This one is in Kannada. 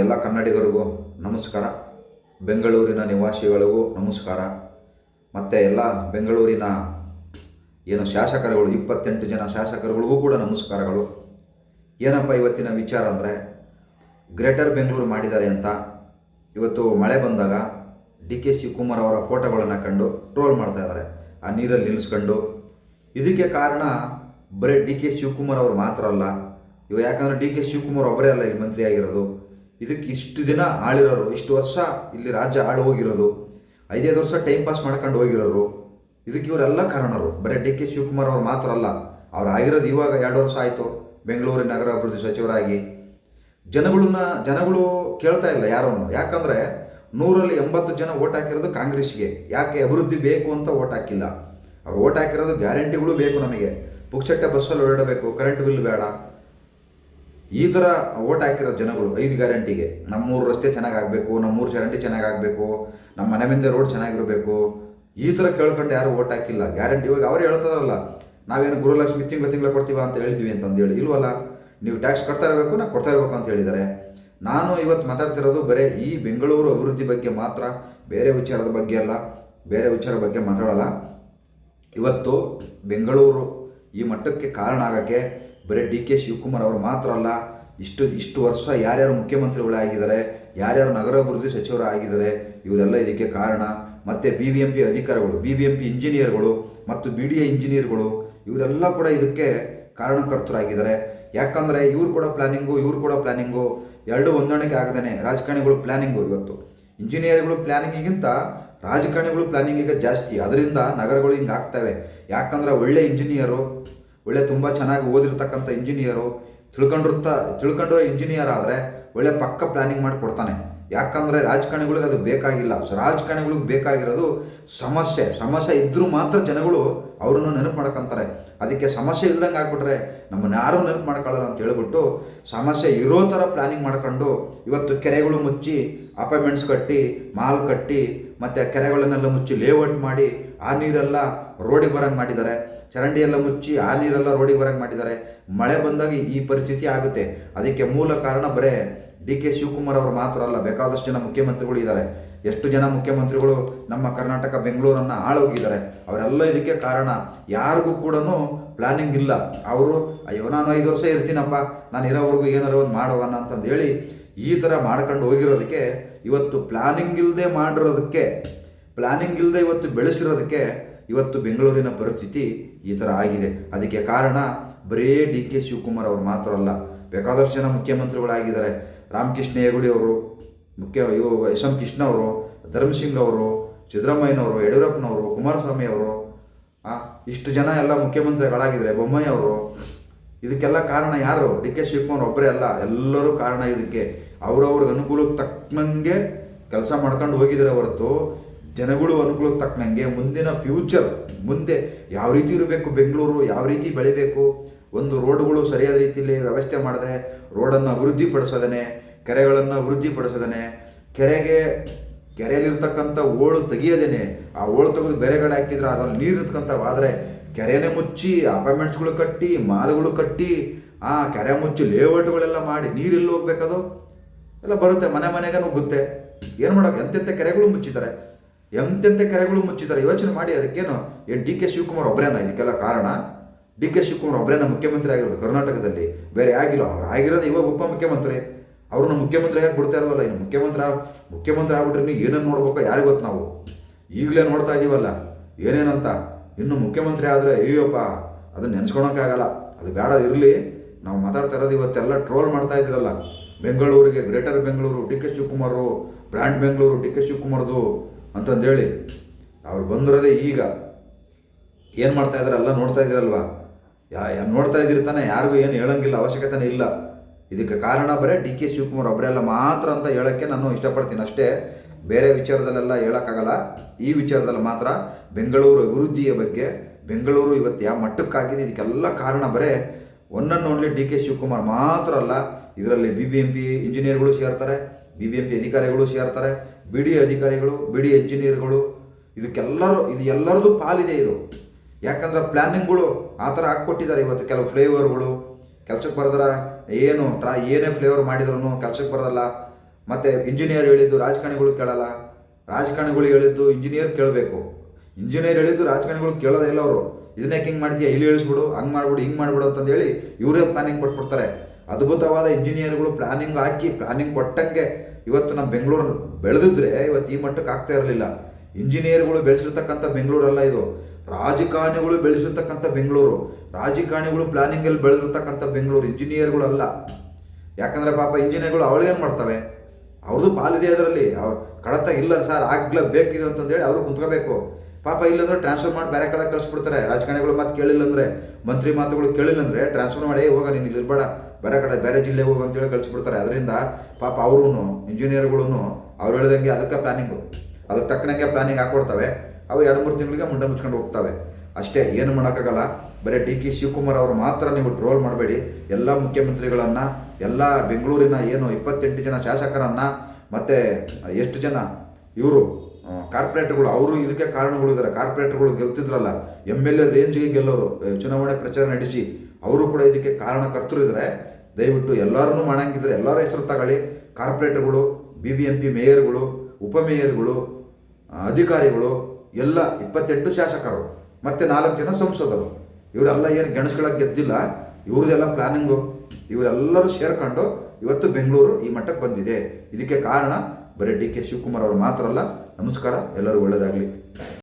ಎಲ್ಲ ಕನ್ನಡಿಗರಿಗೂ ನಮಸ್ಕಾರ. ಬೆಂಗಳೂರಿನ ನಿವಾಸಿಗಳಿಗೂ ನಮಸ್ಕಾರ. ಮತ್ತು ಎಲ್ಲ ಬೆಂಗಳೂರಿನ ಏನು ಶಾಸಕರುಗಳು, ಇಪ್ಪತ್ತೆಂಟು ಜನ ಶಾಸಕರುಗಳಿಗೂ ಕೂಡ ನಮಸ್ಕಾರಗಳು. ಏನಪ್ಪ ಇವತ್ತಿನ ವಿಚಾರ ಅಂದರೆ, ಗ್ರೇಟರ್ ಬೆಂಗಳೂರು ಮಾಡಿದ್ದಾರೆ ಅಂತ ಇವತ್ತು ಮಳೆ ಬಂದಾಗ ಡಿ ಕೆ ಶಿವಕುಮಾರ್ ಅವರ ಫೋಟೋಗಳನ್ನು ಕಂಡು ಟ್ರೋಲ್ ಮಾಡ್ತಾ ಇದ್ದಾರೆ. ಆ ನೀರಲ್ಲಿ ನಿಲ್ಲಿಸ್ಕೊಂಡು. ಇದಕ್ಕೆ ಕಾರಣ ಬರೀ ಡಿ ಕೆ ಶಿವಕುಮಾರ್ ಅವರು ಮಾತ್ರ ಅಲ್ಲ ಇವ ಯಾಕಂದರೆ ಡಿ ಕೆ ಶಿವಕುಮಾರ್ ಒಬ್ಬರೇ ಅಲ್ಲ ಇಲ್ಲಿ ಮಂತ್ರಿ ಆಗಿರೋದು ಇದಕ್ಕೆ ಇಷ್ಟು ದಿನ ಆಳಿರೋರು, ಇಷ್ಟು ವರ್ಷ ಇಲ್ಲಿ ರಾಜ್ಯ ಆಳು ಹೋಗಿರೋದು, ಐದೈದು ವರ್ಷ ಟೈಮ್ ಪಾಸ್ ಮಾಡ್ಕೊಂಡು ಹೋಗಿರೋರು, ಇದಕ್ಕೆ ಇವರೆಲ್ಲ ಕಾರಣರು. ಬರೀ ಡಿ ಕೆ ಶಿವಕುಮಾರ್ ಅವರು ಮಾತ್ರ ಅಲ್ಲ, ಅವ್ರು ಆಗಿರೋದು ಇವಾಗ ಎರಡು ವರ್ಷ ಆಯಿತು ಬೆಂಗಳೂರಿನ ನಗರಾಭಿವೃದ್ಧಿ ಸಚಿವರಾಗಿ. ಜನಗಳನ್ನ, ಜನಗಳು ಕೇಳ್ತಾ ಇಲ್ಲ ಯಾರನ್ನು. ಯಾಕಂದರೆ ನೂರಲ್ಲಿ ಎಂಬತ್ತು ಜನ ಓಟ್ ಹಾಕಿರೋದು ಕಾಂಗ್ರೆಸ್ಗೆ ಯಾಕೆ ಅಭಿವೃದ್ಧಿ ಬೇಕು ಅಂತ ಓಟ್ ಹಾಕಿಲ್ಲ. ಅವ್ರು ಓಟ್ ಹಾಕಿರೋದು ಗ್ಯಾರಂಟಿಗಳು ಬೇಕು ನಮಗೆ. ಪುಕ್ಸಟ್ಟೆ ಬಸ್ಸಲ್ಲಿ ಓಡಾಡಬೇಕು ಕರೆಂಟ್ ಬಿಲ್ ಬೇಡ. ಈ ಥರ ಓಟ್ ಹಾಕಿರೋ ಜನಗಳು, ಐದು ಗ್ಯಾರಂಟಿಗೆ, ನಮ್ಮೂರು ರಸ್ತೆ ಚೆನ್ನಾಗಿ ಆಗಬೇಕು ನಮ್ಮೂರು ಚರಂಡಿ ಚೆನ್ನಾಗಿ ಆಗಬೇಕು ನಮ್ಮ ಮನೆ ಮುಂದೆ ರೋಡ್ ಚೆನ್ನಾಗಿರಬೇಕು, ಈ ಥರ ಕೇಳ್ಕೊಂಡು ಯಾರು ಓಟ್ ಹಾಕಿಲ್ಲ. ಗ್ಯಾರಂಟಿ ಇವಾಗ ಅವರೇ ಹೇಳ್ತಾರಲ್ಲ, ನಾವೇನು ಗುರುಲಕ್ಷ್ಮಿ ತಿಂಗಳ ತಿಂಗಳ ಕೊಡ್ತೀವ ಅಂತ ಹೇಳಿದ್ವಿ ಅಂತಂದೇಳಿ ಇಲ್ವಲ್ಲ? ನೀವು ಟ್ಯಾಕ್ಸ್ ಕಟ್ತಾ ಇರಬೇಕು ನಾ ಕೊಡ್ತಾ ಇರಬೇಕು ಅಂತ ಹೇಳಿದ್ದಾರೆ. ನಾನು ಇವತ್ತು ಮಾತಾಡ್ತಿರೋದು ಬರೀ ಈ ಬೆಂಗಳೂರು ಅಭಿವೃದ್ಧಿ ಬಗ್ಗೆ ಮಾತ್ರ, ಬೇರೆ ವಿಚಾರದ ಬಗ್ಗೆ ಅಲ್ಲ, ಬೇರೆ ವಿಚಾರ ಬಗ್ಗೆ ಮಾತಾಡಲ್ಲ. ಇವತ್ತು ಬೆಂಗಳೂರು ಈ ಮಟ್ಟಕ್ಕೆ ಕಾರಣ ಆಗೋಕ್ಕೆ ಬರೀ ಡಿ ಕೆ ಶಿವಕುಮಾರ್ ಅವರು ಮಾತ್ರ ಅಲ್ಲ, ಇಷ್ಟು ಇಷ್ಟು ವರ್ಷ ಯಾರ್ಯಾರು ಮುಖ್ಯಮಂತ್ರಿಗಳಾಗಿದ್ದಾರೆ, ಯಾರ್ಯಾರು ನಗರಾಭಿವೃದ್ಧಿ ಸಚಿವರು ಆಗಿದ್ದಾರೆ ಇವರೆಲ್ಲ ಇದಕ್ಕೆ ಕಾರಣ. ಮತ್ತು ಬಿ ಬಿ ಎಂ ಪಿ ಅಧಿಕಾರಿಗಳು ಬಿ ಬಿ ಎಂ ಪಿ ಇಂಜಿನಿಯರ್ಗಳು ಮತ್ತು ಬಿ ಡಿ ಎ ಇಂಜಿನಿಯರ್ಗಳು ಇವರೆಲ್ಲ ಕೂಡ ಇದಕ್ಕೆ ಕಾರಣಕರ್ತರಾಗಿದ್ದಾರೆ. ಯಾಕಂದರೆ ಇವ್ರು ಕೂಡ ಪ್ಲ್ಯಾನಿಂಗು ಇವ್ರು ಕೂಡ ಪ್ಲಾನಿಂಗು ಎರಡು ಹೊಂದಾಣಿಕೆ ಆಗದೇ ರಾಜಕಾರಣಿಗಳು ಪ್ಲಾನಿಂಗು ಇವತ್ತು. ಇಂಜಿನಿಯರ್ಗಳು ಪ್ಲಾನಿಂಗಿಗಿಂತ ರಾಜಕಾರಣಿಗಳು ಪ್ಲ್ಯಾನಿಂಗ್ ಈಗ ಜಾಸ್ತಿ. ಅದರಿಂದ ನಗರಗಳು ಹಿಂಗೆ ಆಗ್ತವೆ. ಯಾಕಂದ್ರೆ ಒಳ್ಳೆ ಇಂಜಿನಿಯರು ಒಳ್ಳೆ ತುಂಬ ಚೆನ್ನಾಗಿ ಓದಿರ್ತಕ್ಕಂಥ ಇಂಜಿನಿಯರು ತಿಳ್ಕೊಂಡಿರ್ತ, ತಿಳ್ಕೊಂಡು ಇಂಜಿನಿಯರ್ ಆದರೆ ಒಳ್ಳೆ ಪಕ್ಕ ಪ್ಲ್ಯಾನಿಂಗ್ ಮಾಡಿ ಕೊಡ್ತಾನೆ. ಯಾಕಂದರೆ ರಾಜಕಾರಣಿಗಳಿಗೆ ಅದು ಬೇಕಾಗಿಲ್ಲ. ರಾಜಕಾರಣಿಗಳಿಗೆ ಬೇಕಾಗಿರೋದು ಸಮಸ್ಯೆ. ಸಮಸ್ಯೆ ಇದ್ದರೂ ಮಾತ್ರ ಜನಗಳು ಅವರನ್ನು ನೆನಪು ಮಾಡ್ಕೊಂತಾರೆ. ಅದಕ್ಕೆ ಸಮಸ್ಯೆ ಇಲ್ದಂಗೆ ಆಗ್ಬಿಟ್ರೆ ನಮ್ಮನ್ನ ಯಾರೂ ನೆನಪು ಮಾಡ್ಕೊಳ್ಳಲ್ಲ ಅಂತ ಹೇಳ್ಬಿಟ್ಟು ಸಮಸ್ಯೆ ಇರೋ ಥರ ಪ್ಲಾನಿಂಗ್ ಮಾಡ್ಕೊಂಡು ಇವತ್ತು ಕೆರೆಗಳು ಮುಚ್ಚಿ ಅಪಾಯಿಂಟ್ಮೆಂಟ್ಸ್ ಕಟ್ಟಿ ಮಾಲ್ ಕಟ್ಟಿ, ಮತ್ತು ಕೆರೆಗಳನ್ನೆಲ್ಲ ಮುಚ್ಚಿ ಲೇಔಟ್ ಮಾಡಿ, ಆ ನೀರೆಲ್ಲ ರೋಡಿಗೆ ಬರೋಂಗೆ ಮಾಡಿದ್ದಾರೆ. ಚರಂಡಿ ಎಲ್ಲ ಮುಚ್ಚಿ ಆ ನೀರೆಲ್ಲ ರೋಡಿಗೆ ಬರಂಗೆ ಮಾಡಿದ್ದಾರೆ. ಮಳೆ ಬಂದಾಗ ಈ ಪರಿಸ್ಥಿತಿ ಆಗುತ್ತೆ. ಅದಕ್ಕೆ ಮೂಲ ಕಾರಣ ಬರೇ ಡಿ ಕೆ ಶಿವಕುಮಾರ್ ಅವರು ಮಾತ್ರ ಅಲ್ಲ, ಬೇಕಾದಷ್ಟು ಜನ ಮುಖ್ಯಮಂತ್ರಿಗಳು ಇದ್ದಾರೆ. ಎಷ್ಟು ಜನ ಮುಖ್ಯಮಂತ್ರಿಗಳು ನಮ್ಮ ಕರ್ನಾಟಕ ಬೆಂಗಳೂರನ್ನು ಹಾಳೋಗಿದ್ದಾರೆ. ಅವರೆಲ್ಲ ಇದಕ್ಕೆ ಕಾರಣ. ಯಾರಿಗೂ ಕೂಡ ಪ್ಲಾನಿಂಗ್ ಇಲ್ಲ. ಅವರು, ಅಯ್ಯೋ, ನಾನು ಐದು ವರ್ಷ ಇರ್ತೀನಪ್ಪ. ನಾನು ಇರೋವರೆಗೂ ಏನಾರು ಒಂದು ಮಾಡೋಣ ಅಂತಂದು ಹೇಳಿ ಈ ಥರ ಮಾಡ್ಕೊಂಡು ಹೋಗಿರೋದಕ್ಕೆ, ಇವತ್ತು ಪ್ಲಾನಿಂಗ್ ಇಲ್ಲದೆ ಮಾಡಿರೋದಕ್ಕೆ ಪ್ಲಾನಿಂಗ್ ಇಲ್ಲದೆ ಇವತ್ತು ಬೆಳೆಸಿರೋದಕ್ಕೆ ಇವತ್ತು ಬೆಂಗಳೂರಿನ ಪರಿಸ್ಥಿತಿ ಈ ಥರ ಆಗಿದೆ. ಅದಕ್ಕೆ ಕಾರಣ ಬರೀ ಡಿ ಕೆ ಶಿವಕುಮಾರ್ ಅವರು ಮಾತ್ರ ಅಲ್ಲ. ಬೇಕಾದಷ್ಟು ಜನ ಮುಖ್ಯಮಂತ್ರಿಗಳಾಗಿದ್ದಾರೆ. ರಾಮಕೃಷ್ಣ ಹೆಗಡೆ ಅವರು, ಮುಖ್ಯ ಇವು ಎಸ್ ಎಂ ಕೃಷ್ಣ ಅವರು, ಧರ್ಮಸಿಂಗ್ ಅವರು ಸಿದ್ದರಾಮಯ್ಯನವರು ಯಡಿಯೂರಪ್ಪನವರು, ಕುಮಾರಸ್ವಾಮಿ ಅವರು ಇಷ್ಟು ಜನ ಎಲ್ಲ ಮುಖ್ಯಮಂತ್ರಿಗಳಾಗಿದ್ದಾರೆ. ಬೊಮ್ಮಾಯಿ ಅವರು, ಇದಕ್ಕೆಲ್ಲ ಕಾರಣ ಯಾರು? ಡಿ ಕೆ ಶಿವಕುಮಾರ್ ಒಬ್ಬರೇ ಅಲ್ಲ. ಎಲ್ಲರೂ ಕಾರಣ ಇದಕ್ಕೆ. ಅವರವ್ರಿಗೆ ಅನುಕೂಲಕ್ಕೆ ತಕ್ಕಂಗೆ ಕೆಲಸ ಮಾಡ್ಕೊಂಡು ಹೋಗಿದ್ದಾರೆ ಹೊರತು ಜನಗಳು ಅನುಕೂಲಕ್ಕೆ ತಕ್ಕನಂಗೆ ಮುಂದಿನ ಫ್ಯೂಚರ್ ಮುಂದೆ ಯಾವ ರೀತಿ ಇರಬೇಕು, ಬೆಂಗಳೂರು ಯಾವ ರೀತಿ ಬೆಳಿಬೇಕು, ಒಂದು ರೋಡ್ಗಳು ಸರಿಯಾದ ರೀತಿಯಲ್ಲಿ ವ್ಯವಸ್ಥೆ ಮಾಡದೆ, ರೋಡನ್ನು ಅಭಿವೃದ್ಧಿಪಡಿಸೋದನೆ ಕೆರೆಗಳನ್ನು ಅಭಿವೃದ್ಧಿಪಡಿಸೋದನೆ ಕೆರೆಗೆ, ಕೆರೆಯಲ್ಲಿರ್ತಕ್ಕಂಥ ಓಳು ತೆಗಿಯೋದೇನೆ ಆ ಓಳು ತೆಗೆದು ಬೇರೆ ಕಡೆ ಹಾಕಿದ್ರೆ ಅದರಲ್ಲಿ ನೀರು ಇರ್ತಕ್ಕಂಥವಾದರೆ ಕೆರೆನೇ ಮುಚ್ಚಿ, ಅಪಾರ್ಟ್ಮೆಂಟ್ಸ್ಗಳು ಕಟ್ಟಿ, ಮಾಲ್ಗಳು ಕಟ್ಟಿ, ಆ ಕೆರೆ ಮುಚ್ಚಿ ಲೇಔಟ್ಗಳೆಲ್ಲ ಮಾಡಿ ನೀರು ಎಲ್ಲಿ ಹೋಗ್ಬೇಕದು? ಎಲ್ಲ ಬರುತ್ತೆ, ಮನೆ ಮನೆಗೆ ನುಗ್ಗುತ್ತೆ. ಏನು ಮಾಡೋಕ್ಕೆ ಎಂತೆಂಥ ಕೆರೆಗಳು ಮುಚ್ಚಿದ್ದಾರೆ? ಎಂತೆಂಥ ಕೆರೆಗಳು ಮುಚ್ಚಿದ್ದಾರೆ? ಯೋಚನೆ ಮಾಡಿ, ಅದಕ್ಕೇನು? ಡಿ ಕೆ ಶಿವಕುಮಾರ್ ಒಬ್ಬರೇನ ಇದಕ್ಕೆಲ್ಲ ಕಾರಣ? ಡಿ ಕೆ ಶಿವಕುಮಾರ್ ಒಬ್ಬರೇನ ಮುಖ್ಯಮಂತ್ರಿ ಆಗಿರೋದು ಕರ್ನಾಟಕದಲ್ಲಿ. ಬೇರೆ ಆಗಿಲ್ಲ ಅವ್ರು. ಆಗಿರೋದು ಇವಾಗ ಉಪಮುಖ್ಯಮಂತ್ರಿ ಅವ್ರನ್ನ ಮುಖ್ಯಮಂತ್ರಿ ಆಗಿ ಬಿಡ್ತಾ ಇಲ್ವಲ್ಲ ಇನ್ನು ಮುಖ್ಯಮಂತ್ರಿ ಮುಖ್ಯಮಂತ್ರಿ ಆಗ್ಬಿಟ್ರೆ ಏನೇನು ನೋಡ್ಬೇಕು ಯಾರಿಗೆ ಗೊತ್ತು ನಾವು? ಈಗಲೇ ನೋಡ್ತಾ ಇದ್ದೀವಲ್ಲ ಏನೇನಂತ? ಇನ್ನು ಮುಖ್ಯಮಂತ್ರಿ ಆದರೆ ಅಯ್ಯೋಪ್ಪ ಅದನ್ನ ನೆನೆಸ್ಕೊಳಕ್ಕಾಗಲ್ಲ ಅದು ಬೇಡ ಇರಲಿ. ನಾವು ಮಾತಾಡ್ತಾ ಇರೋದು ಇವತ್ತೆಲ್ಲ ಟ್ರೋಲ್ ಮಾಡ್ತಾ ಇದ್ದೀರಲ್ಲ. ಬೆಂಗಳೂರಿಗೆ, greater Bengaluru, D K Shivakumar, brand Bengaluru, D K ಶಿವಕುಮಾರ್ದು. ಅಂತಂದೇಳಿ ಅವ್ರು ಬಂದಿರೋದೇ ಈಗ. ಏನು ಮಾಡ್ತಾ ಇದ್ದಾರೆ ಎಲ್ಲ ನೋಡ್ತಾ ಇದ್ದೀರಲ್ವ? ಯಾ ನೋಡ್ತಾ ಇದ್ದೀರಿ ತಾನೇ? ಯಾರಿಗೂ ಏನು ಹೇಳೋಂಗಿಲ್ಲ, ಅವಶ್ಯಕತೆನೇ ಇಲ್ಲ. ಇದಕ್ಕೆ ಕಾರಣ ಬರೀ ಡಿ ಕೆ ಶಿವಕುಮಾರ್ ಒಬ್ಬರೆಲ್ಲ ಮಾತ್ರ ಅಂತ ಹೇಳೋಕ್ಕೆ ನಾನು ಇಷ್ಟಪಡ್ತೀನಿ ಅಷ್ಟೇ. ಬೇರೆ ವಿಚಾರದಲ್ಲೆಲ್ಲ ಹೇಳೋಕ್ಕಾಗಲ್ಲ. ಈ ವಿಚಾರದಲ್ಲಿ ಮಾತ್ರ ಬೆಂಗಳೂರು ಅಭಿವೃದ್ಧಿಯ ಬಗ್ಗೆ, ಬೆಂಗಳೂರು ಇವತ್ತು ಯಾವ ಮಟ್ಟಕ್ಕಾಗಿದೆ, ಇದಕ್ಕೆಲ್ಲ ಕಾರಣ ಬರೇ ಒನ್ನನ್ನು ಓನ್ಲಿ ಡಿ ಕೆ ಶಿವಕುಮಾರ್ ಮಾತ್ರ ಅಲ್ಲ, ಇದರಲ್ಲಿ ಬಿ ಬಿ ಎಂ ಪಿ ಇಂಜಿನಿಯರ್ಗಳು ಸೇರ್ತಾರೆ. ಬಿ ಬಿ ಎಂ ಪಿ ಅಧಿಕಾರಿಗಳು ಸೇರ್ತಾರೆ ಬಿ ಡಿ ಅಧಿಕಾರಿಗಳು ಬಿ ಡಿ ಇಂಜಿನಿಯರ್ಗಳು ಇದಕ್ಕೆಲ್ಲರೂ, ಇದು ಎಲ್ಲರದು ಪಾಲಿದೆ ಇದು. ಯಾಕಂದ್ರೆ ಪ್ಲ್ಯಾನಿಂಗ್ಗಳು ಆ ಥರ ಹಾಕ್ಕೊಟ್ಟಿದ್ದಾರೆ ಇವತ್ತು ಕೆಲವು ಫ್ಲೇವರ್ಗಳು ಕೆಲಸಕ್ಕೆ ಬರೆದ್ರ ಏನು ಟ್ರಾ ಏನೇ ಫ್ಲೇವರ್ ಮಾಡಿದ್ರು ಕೆಲಸಕ್ಕೆ ಬರೋದಲ್ಲ. ಮತ್ತು ಇಂಜಿನಿಯರ್ ಹೇಳಿದ್ದು ರಾಜಕಾರಣಿಗಳು ಕೇಳಲ್ಲ. ರಾಜಕಾರಣಿಗಳು ಹೇಳಿದ್ದು ಇಂಜಿನಿಯರ್ ಕೇಳಬೇಕು. ಇಂಜಿನಿಯರ್ ಹೇಳಿದ್ದು ರಾಜಕಾರಣಿಗಳು ಕೇಳೋದೇ ಇಲ್ಲ ಅವರು. ಇದನ್ನೇ ಹಿಂಗೆ ಮಾಡ್ತೀಯ? ಇಲ್ಲಿ ಇಳಿಸ್ಬಿಡು ಹಂಗೆ ಮಾಡ್ಬಿಡು, ಹಿಂಗೆ ಮಾಡ್ಬಿಡು ಅಂತಂದೇಳಿ ಇವರೇ ಪ್ಲಾನಿಂಗ್ ಕೊಟ್ಬಿಡ್ತಾರೆ. ಅದ್ಭುತವಾದ ಇಂಜಿನಿಯರ್ಗಳು ಪ್ಲಾನಿಂಗ್ ಹಾಕಿ ಪ್ಲಾನಿಂಗ್ ಕೊಟ್ಟಂಗೆ ಇವತ್ತು ನಮ್ಮ ಬೆಂಗಳೂರು ಬೆಳೆದಿದ್ರೆ ಇವತ್ತು ಈ ಮಟ್ಟಕ್ಕೆ ಆಗ್ತಾ ಇರಲಿಲ್ಲ. ಇಂಜಿನಿಯರ್ಗಳು ಬೆಳೆಸಿರ್ತಕ್ಕಂಥ ಬೆಂಗಳೂರಲ್ಲ ಇದು. ರಾಜಕಾರಣಿಗಳು ಬೆಳೆಸಿರ್ತಕ್ಕಂಥ ಬೆಂಗಳೂರು. ರಾಜಕಾರಣಿಗಳು ಪ್ಲಾನಿಂಗಲ್ಲಿ ಬೆಳೆದಿರ್ತಕ್ಕಂಥ ಬೆಂಗಳೂರು. ಇಂಜಿನಿಯರ್ಗಳು ಅಲ್ಲ. ಯಾಕಂದರೆ ಪಾಪ ಇಂಜಿನಿಯರ್ಗಳು ಅವಳೇನು ಮಾಡ್ತವೆ? ಅವ್ರದ್ದು ಪಾಲಿದೆ ಅದರಲ್ಲಿ. ಅವ್ರು ಕಡತ ಇಲ್ಲ ಸರ್ ಆಗ್ಲೇಬೇಕಿದೆ ಅಂತಂದೇಳಿ ಅವರು ಕುಂತ್ಕೋಬೇಕು. ಪಾಪ ಇಲ್ಲಂದ್ರೆ ಟ್ರಾನ್ಸ್ಫರ್ ಮಾಡಿ ಬೇರೆ ಕಡೆ ಕಳಿಸ್ಬಿಡ್ತಾರೆ. ರಾಜಕಾರಣಿಗಳು ಮಾತು ಕೇಳಿಲ್ಲ ಅಂದರೆ ಮಂತ್ರಿ ಮಾತುಗಳು ಕೇಳಿಲ್ಲ ಅಂದರೆ ಟ್ರಾನ್ಸ್ಫರ್ ಮಾಡಿ "ಏ, ಹೋಗ ನೀನು ಇಲ್ಲಿ ಇರ್ಬೇಡ. ಬೇರೆ ಕಡೆ ಬೇರೆ ಜಿಲ್ಲೆಗೆ ಹೋಗು ಅಂತೇಳಿ ಕಳಿಸ್ಬಿಡ್ತಾರೆ. ಅದರಿಂದ ಪಾಪ ಅವರು ಇಂಜಿನಿಯರ್ಗಳೂ ಅವ್ರು ಹೇಳಿದಂಗೆ ಅದಕ್ಕೆ ಪ್ಲಾನಿಂಗು ಅದಕ್ಕೆ ತಕ್ಕನಂಗೆ ಪ್ಲಾನಿಂಗ್ ಹಾಕ್ಕೊಡ್ತವೆ ಅವು ಎರಡು ಮೂರು ತಿಂಗಳಿಗೆ ಮುಂಡೆ ಮುಚ್ಕೊಂಡು ಹೋಗ್ತವೆ. ಅಷ್ಟೇ ಏನು ಮಾಡೋಕ್ಕಾಗಲ್ಲ. ಬರೀ ಡಿ ಕೆ ಶಿವಕುಮಾರ್ ಅವರು ಮಾತ್ರ ನೀವು ಟ್ರೋಲ್ ಮಾಡಬೇಡಿ. ಎಲ್ಲ ಮುಖ್ಯಮಂತ್ರಿಗಳನ್ನು ಎಲ್ಲ ಬೆಂಗಳೂರಿನ ಏನು ಇಪ್ಪತ್ತೆಂಟು ಜನ ಶಾಸಕರನ್ನು ಮತ್ತು ಎಷ್ಟು ಜನ? ಇವರು. ಕಾರ್ಪೊರೇಟ್ಗಳು ಅವರು ಇದಕ್ಕೆ ಕಾರಣಗಳು ಇದ್ದಾರೆ. ಕಾರ್ಪೊರೇಟ್ಗಳು ಗೆಲ್ತಿದ್ರಲ್ಲ ಎಂ ಎಲ್ ಎ ರೇಂಜ್ಗೆ ಗೆಲ್ಲೋರು ಚುನಾವಣೆ ಪ್ರಚಾರ ನಡೆಸಿ, ಅವರು ಕೂಡ ಇದಕ್ಕೆ ಕಾರಣಕರ್ತರು ಇದ್ದಾರೆ ದಯವಿಟ್ಟು ಎಲ್ಲರನ್ನೂ ಮಾಡಂಗಿದ್ರೆ ಎಲ್ಲರ ಹೆಸರು ತಗೊಳ್ಳಿ. ಕಾರ್ಪೊರೇಟ್ಗಳು ಬಿ ಬಿ ಎಂ ಪಿ ಮೇಯರ್ಗಳು ಉಪಮೇಯರ್ಗಳು ಅಧಿಕಾರಿಗಳು, ಎಲ್ಲ ಇಪ್ಪತ್ತೆಂಟು ಶಾಸಕರು, ಮತ್ತು ನಾಲ್ಕು ಜನ ಸಂಸದರು. ಇವರೆಲ್ಲ ಏನು ಗೆಣಸುಗಳಾಗಿ ಗೆದ್ದಿಲ್ಲ, ಇವ್ರದ್ದೆಲ್ಲ ಪ್ಲಾನಿಂಗು ಇವರೆಲ್ಲರೂ ಸೇರ್ಕೊಂಡು ಇವತ್ತು ಬೆಂಗಳೂರು ಈ ಮಟ್ಟಕ್ಕೆ ಬಂದಿದೆ. ಇದಕ್ಕೆ ಕಾರಣ ಬರೀ ಡಿ ಕೆ ಶಿವಕುಮಾರ್ ಅವರು ಮಾತ್ರ ಅಲ್ಲ ನಮಸ್ಕಾರ ಎಲ್ಲರೂ ಒಳ್ಳೆಯದಾಗಲಿ